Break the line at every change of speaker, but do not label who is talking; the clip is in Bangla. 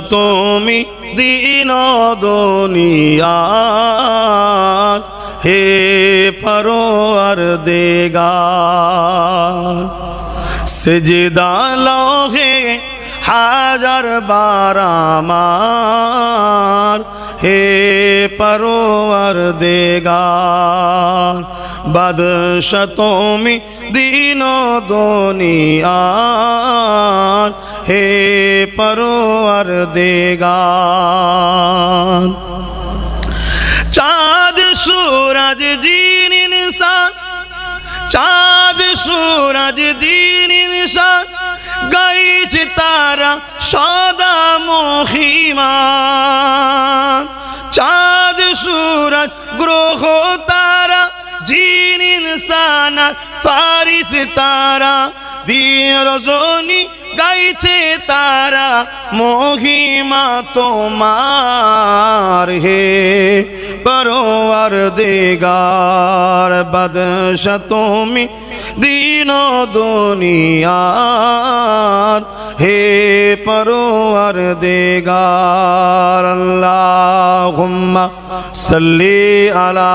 তুমি দিন দুনিয়ার হে পরোয়ার দেগার। সেজদা লহে হাজার বারামার হে পরোয়ার দেগার। বাদশা তুমি দিন দুনিয়ার হে পরোয়ার দেগার চাঁদ সুরজ জিন ইনসান, চাঁদ সুরজ দিন ইনসান, গাইছে তারা সদা মহিমা। চাঁদ সুরজ গ্রহ তারা, জিন ইনসান ফারিস তারা, দিয়ে রজনী গাইছে তারা। মহিমা তোমার হে। পরোয়ার দেগার বাদশা তুমি দিন দুনিয়ার। হে পরোয়ার দেগার আল্লাহুম্মা সাল্লি আলা